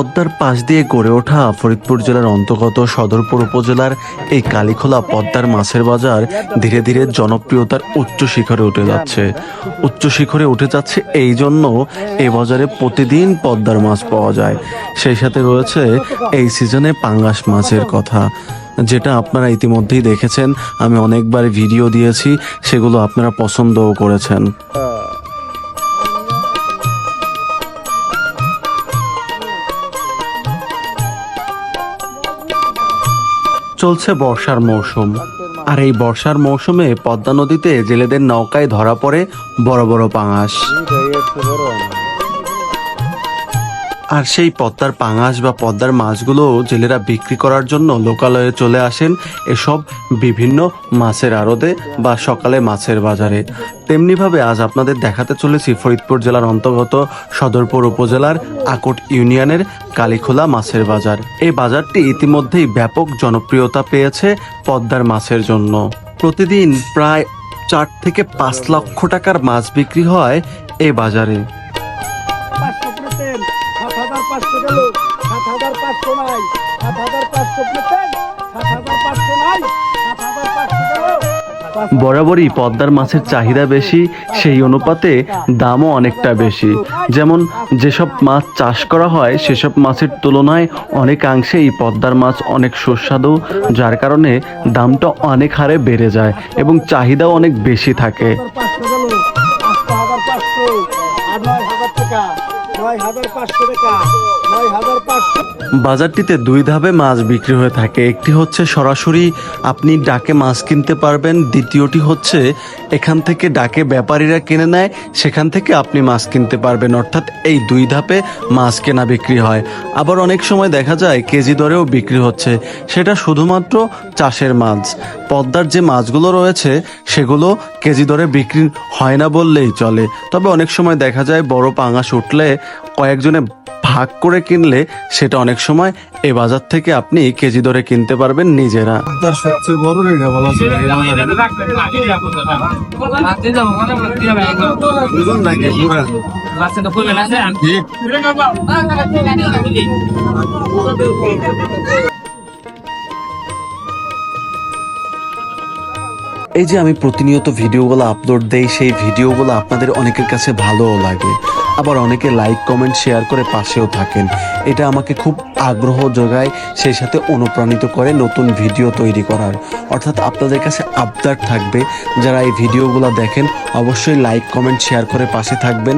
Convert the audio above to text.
পদ্মার পাশ দিয়ে গড়ে ওঠা ফরিদপুর জেলার অন্তর্গত সদরপুর উপজেলার এই কালীখোলা পদ্মার মাছের বাজার ধীরে ধীরে জনপ্রিয়তার উচ্চ শিখরে উঠে যাচ্ছে। উচ্চ শিখরে উঠে যাচ্ছে এই জন্য এই বাজারে প্রতিদিন পদ্মার মাছ পাওয়া যায়। সেই সাথে রয়েছে এই সিজনে পাঙ্গাস মাছের কথা। যেটা আপনারা ইতিমধ্যেই দেখেছেন, আমি অনেকবার ভিডিও দিয়েছি, সেগুলো আপনারা পছন্দও করেছেন। চলছে বর্ষার মৌসুম। আর এই বর্ষার মৌসুমে পদ্মা নদীতে জেলেদের নৌকায় ধরা পড়ে বড় বড় পাঙাশ। আর সেই পদ্মার পাঙাশ বা পদ্মার মাছগুলো জেলেরা বিক্রি করার জন্য লোকালয়ে চলে আসেন এসব বিভিন্ন মাছের আড়তে বা সকালে মাছের বাজারে। তেমনিভাবে আজ আপনাদের দেখাতে চলেছি ফরিদপুর জেলার অন্তর্গত সদরপুর উপজেলার আকট ইউনিয়নের কালীখোলা মাছের বাজার। এই বাজারটি ইতিমধ্যেই ব্যাপক জনপ্রিয়তা পেয়েছে পদ্মার মাছের জন্য। প্রতিদিন প্রায় চার থেকে পাঁচ লক্ষ টাকার মাছ বিক্রি হয় এই বাজারে। পাঁচশো গেল, সাত হাজার পাঁচশো নাই, সাত হাজার পাঁচশো প্লেটেন সাত হাজার পাঁচশো নাই, সাত হাজার পাঁচশো গেল। বরাবরই পদ্মার মাছের চাহিদা বেশি, সেই অনুপাতে দামও অনেকটা বেশি। যেমন যেসব মাছ চাষ করা হয়, সেসব মাছের তুলনায় অনেকাংশে এই পদ্মার মাছ অনেক সুস্বাদু, যার কারণে দামটা অনেক হারে বেড়ে যায় এবং চাহিদাও অনেক বেশি থাকে। বাজারটিতে দুই ধাপে মাছ বিক্রি হয়ে থাকে। একটি হচ্ছে সরাসরি আপনি ডাকে মাছ কিনতে পারবেন। দ্বিতীয়টি হচ্ছে এখান থেকে ডাকে ব্যাপারীরা কিনে নেয়। সেখান থেকে আপনি মাছ কিনতে পারবেন। অর্থাৎ এই দুই ধাপে মাছ কেনা বিক্রি হয়। আবার অনেক সময় দেখা যায় কেজি দরেও বিক্রি হচ্ছে। সেটা শুধুমাত্র চাষের মাছ। পদ্মার যে মাছগুলো রয়েছে, সেগুলো কেজি দরে বিক্রি হয় না বললেই চলে। তবে অনেক সময় দেখা যায় বড় পাঙাশ উঠলে কয়েকজনে ভাগ করে কিনলে সেটা অনেক সময় এ বাজার থেকে আপনি কেজি দরে কিনতে পারবেন নিজেরা। সবচেয়ে বড় বলা এই যে আমি প্রতিনিয়ত ভিডিওগুলো আপলোড দেই সেই ভিডিওগুলো আপনাদের অনেকের কাছে ভালোও লাগে। আবার অনেকে লাইক কমেন্ট শেয়ার করে পাশেও থাকেন। এটা আমাকে খুব আগ্রহ জোগায়, সেই সাথে অনুপ্রাণিত করে নতুন ভিডিও তৈরি করার। অর্থাৎ আপনাদের কাছে আবদার থাকবে, যারা এই ভিডিওগুলো দেখেন, অবশ্যই লাইক কমেন্ট শেয়ার করে পাশে থাকবেন।